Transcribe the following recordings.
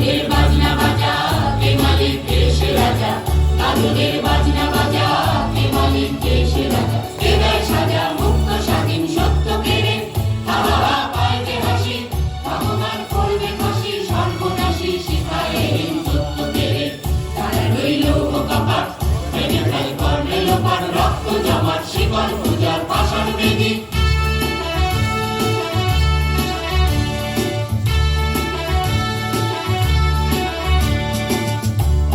কানুনের বাজনা বাজা কে মালিক কে সে রাজা? কানুনের বাজনা বাজা কে মালিক কে সে রাজা? কে দেয় সাজা মুক্ত, স্বাধীন, সত্য কেড়ে হাওয়া পায় যে হাসি, ভগবান করবে খুশি, সর্বনাশী শিখায় হিম সত্য কেড়ে তারা রইল ও কপাট মেনে ফেল করলে লোপাট রক্ত জমাট শিকল।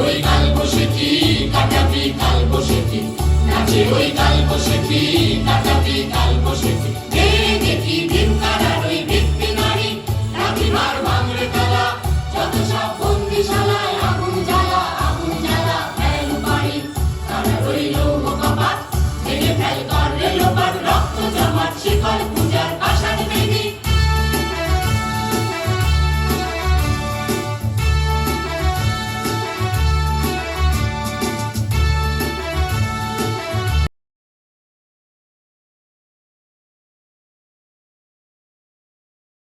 ওই কাল বসেছি কাটাবি কাল বসেছি নাচে ওই কাল বসেছি কাটাবি কাল